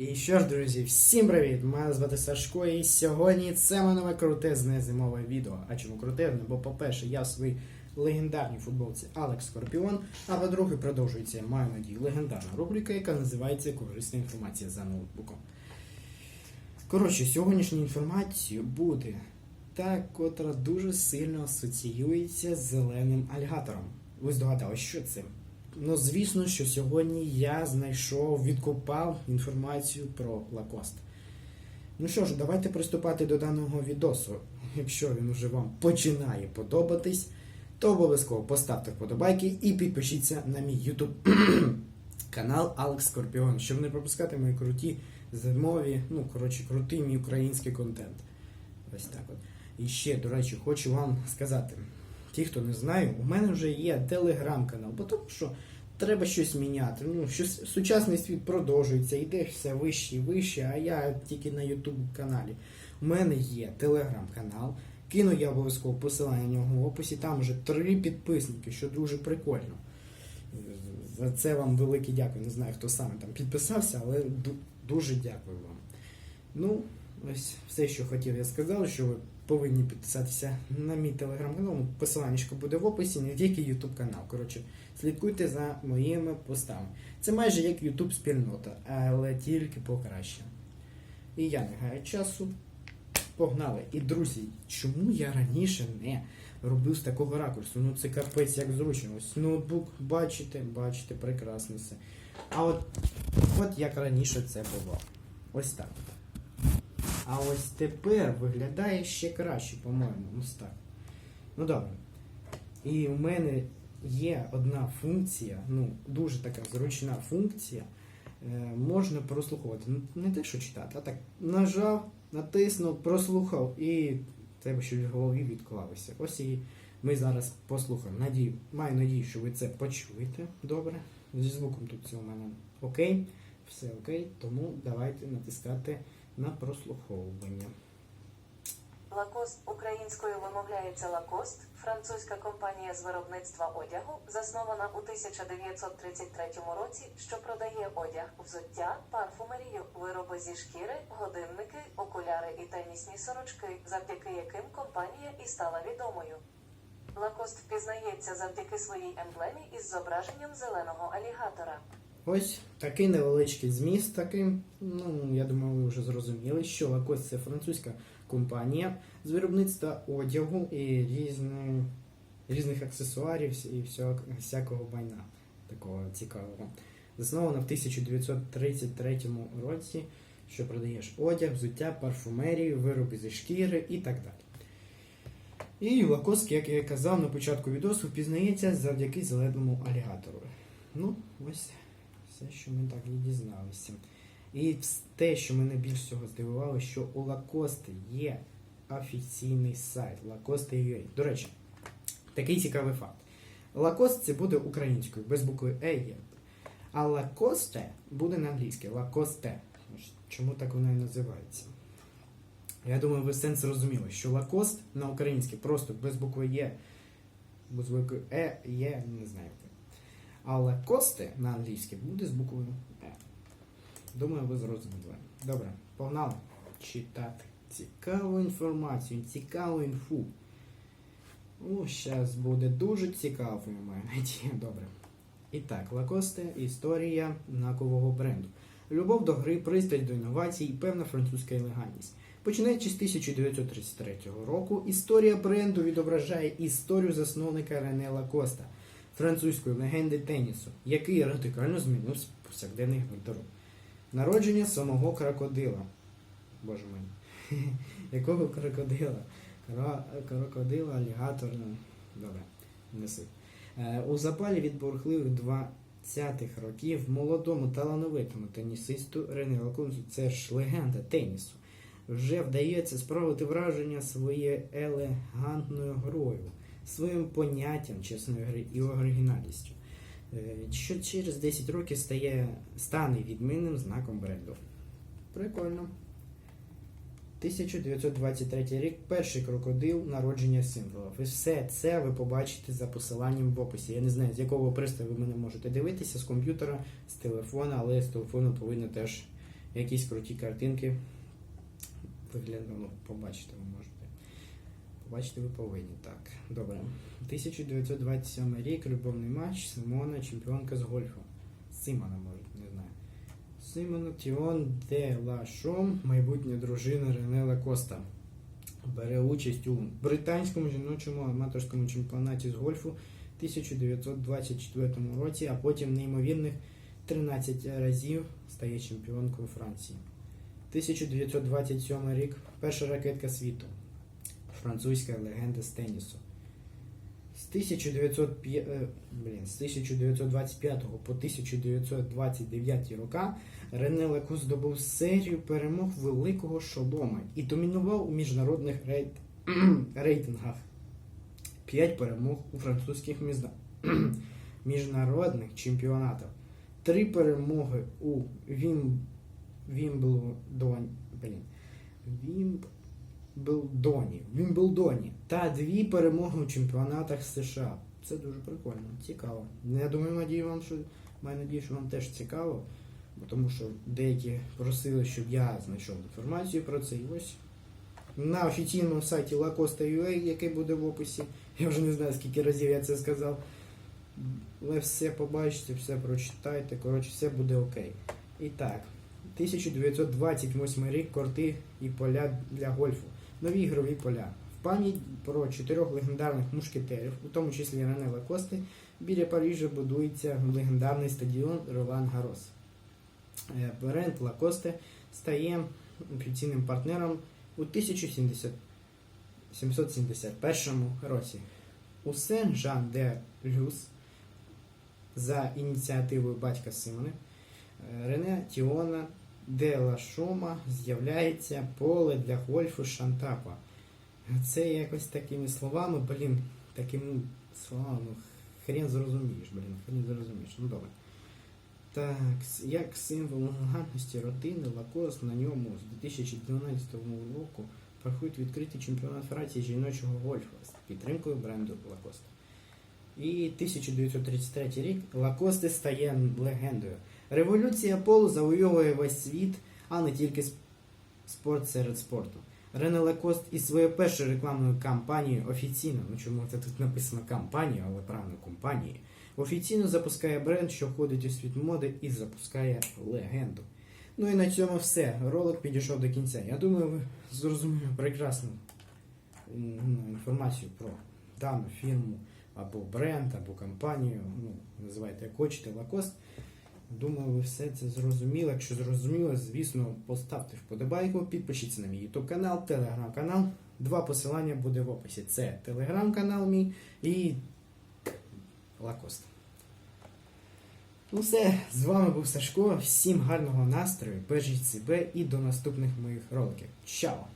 І що ж, друзі, всім привіт! Мене звати Сашко, і сьогодні це моє нове крутезне зимове відео. А чому крутезне? Бо, по-перше, я в своїй легендарній футболці Алекс Скорпіон, а по-друге, продовжується, маю надію, легендарна рубрика, яка називається Корисна інформація за ноутбуком. Коротше, сьогоднішня інформація буде та, котра дуже сильно асоціюється з зеленим альгатором. Ви здогадались, що це? Ну, звісно, що сьогодні я знайшов, відкопав інформацію про Лакост. Ну що ж, давайте приступати до даного відосу. Якщо він уже вам починає подобатись, то обов'язково поставте вподобайки і підпишіться на мій YouTube канал Алекс Скорпіон, щоб не пропускати мої круті зимові, ну, коротше, крутий мій український контент. Ось так от. І ще, до речі, хочу вам сказати. Ті, хто не знає, у мене вже є телеграм-канал, бо тому що треба щось міняти. Ну, щось, сучасний світ продовжується, йде все вище і вище, а я тільки на Ютуб каналі. У мене є телеграм-канал. Кину я обов'язково посилання на нього в описі. Там вже три підписники, що дуже прикольно. За це вам велике дякую. Не знаю, хто саме там підписався, але дуже дякую вам. Ну, ось все, що хотів, я сказав, що ви повинні підписатися на мій телеграм-канал. Ну, Посилання буде в описі, не тільки YouTube канал. Коротше, слідкуйте за моїми постами. Це майже як YouTube спільнота, але тільки покраще. І я не гаю часу. Погнали. І друзі, чому я раніше не робив з такого ракурсу? Ну це капець як зручно. Ось ноутбук, бачите, бачите, прекрасно все. А от, от як раніше це було. Ось так. А ось тепер виглядає ще краще, по-моєму. Ось так. Ну добре. І в мене є одна функція, ну, дуже така зручна функція. Е, можна прослуховувати. Ну, Не те, що читати, а так нажав, натиснув, прослухав і треба щось в голові відклалося. Ось і ми зараз послухаємо. Надію, маю надію, що ви це почуєте добре. Зі звуком тут все у мене окей, все окей, тому давайте натискати на прослуховування. Лакост українською вимовляється Лакост, французька компанія з виробництва одягу, заснована у 1933 році, що продає одяг, взуття, парфумерію, вироби зі шкіри, годинники, окуляри і тенісні сорочки, завдяки яким компанія і стала відомою. Лакост впізнається завдяки своїй емблемі із зображенням зеленого алігатора. Ось такий невеличкий зміст, такий, ну, я думаю, ви вже зрозуміли, що Lacoste це французька компанія з виробництва одягу і різни, різних аксесуарів і всякого майна такого цікавого. Заснована в 1933 році, що продаєш одяг, взуття, парфумерію, вироби зі шкіри і так далі. І Лакост, як я казав на початку відосу, впізнається завдяки зеленому алігатору. Ну, ось все, що ми так і дізналися. І те, що мене більш всього здивувало, що у Лакости є офіційний сайт Lacoste.ua. До речі, такий цікавий факт. Лакост це буде українською, без букви Е є. А Лакосте буде на англійській Лакосте. Чому так воно і називається? Я думаю, ви сенс зрозуміли, що Лакост на українській просто без букви Є, без букви Е, є, не знаю. Як. А Лакосте на англійській буде з буквою Е. Думаю, ви зрозуміли. Добре, погнали читати цікаву інформацію, цікаву інфу. О, зараз буде дуже цікавою надія. Добре. І так, Лакосте історія знакового бренду. Любов до гри, пристрасть до інновацій і певна французька елегантність. Починаючи з 1933 року, історія бренду відображає історію засновника Рене Лакоста, французької легенди тенісу, який радикально змінив повсякденний гардероб. Народження самого крокодила. Боже мій. Якого крокодила? Крокодила, алігатор. ну, Добре, не суть. Е, У запалі від бурхливих 20-х років молодому талановитому тенісисту Рене Лаконсу, це ж легенда тенісу, вже вдається справити враження своєю елегантною грою, своїм поняттям чесної гри і оригінальністю, е, що через 10 років стає, стане відмінним знаком бренду. Прикольно. 1923 рік перший крокодил народження символів. І все це ви побачите за посиланням в описі. Я не знаю, з якого пристрою ви мене можете дивитися, з комп'ютера, з телефона, але з телефону повинно теж якісь круті картинки. Виглядно, ну, побачите ви можете. Побачити ви повинні. Так, добре. 1927 рік, любовний матч, Симона, чемпіонка з гольфу. Симона, може, не знаю. Симона Тіон де Ла Шом, майбутня дружина Рене Лакоста. Бере участь у британському жіночому аматорському чемпіонаті з гольфу 1924 році, а потім неймовірних 13 разів стає чемпіонкою Франції. 1927 рік перша ракетка світу. Французька легенда з тенісу. З 1905, е, блін, з 1925 по 1929 роки Рене Леку здобув серію перемог великого шолома і домінував у міжнародних рейт... рейтингах. П'ять перемог у французьких мізна... міжнародних чемпіонатах. Три перемоги у Вім... Вімблдоні. Блін. Вімблдоні. Вімблдоні. Та дві перемоги у чемпіонатах США. Це дуже прикольно, цікаво. Я думаю, надію вам, що маю надію, що вам теж цікаво. Тому що деякі просили, щоб я знайшов інформацію про це. І ось на офіційному сайті Lacoste.ua, який буде в описі. Я вже не знаю, скільки разів я це сказав. Ви все побачите, все прочитайте. Коротше, все буде окей. І так, 1928 рік корти і поля для гольфу. Нові ігрові поля. В пам'ять про чотирьох легендарних мушкетерів, у тому числі Рене Лакости, біля Парижа будується легендарний стадіон Ролан Гарос. Е, Бренд Лакосте стає офіційним партнером у 1771 році. У сен Жан де Люс за ініціативою батька Симони е, Рене Тіона де Лашома з'являється поле для гольфу Шантапа. Це якось такими словами, блін, такими словами, ну, хрен зрозумієш, блін, хрен зрозумієш. Ну добре. Так, як символ елегантності родини Лакос на ньому з 2012 року проходить відкритий чемпіонат Франції жіночого гольфу з підтримкою бренду Лакост. І 1933 рік Лакосте стає легендою. Революція полу завойовує весь світ, а не тільки спорт серед спорту. Рене Лекост із своєю першою рекламною кампанією офіційно, ну чому це тут написано кампанія, але правильно компанії, офіційно запускає бренд, що входить у світ моди і запускає легенду. Ну і на цьому все. Ролик підійшов до кінця. Я думаю, ви зрозуміли прекрасну ну, інформацію про дану фірму або бренд, або компанію. Ну, називайте як хочете, Лакост. Думаю, ви все це зрозуміли. Якщо зрозуміли, звісно, поставте вподобайку, підпишіться на мій YouTube канал, телеграм-канал. Два посилання буде в описі. Це телеграм-канал мій і Лакост. Ну все, з вами був Сашко. Всім гарного настрою, бережіть себе і до наступних моїх роликів. Чао!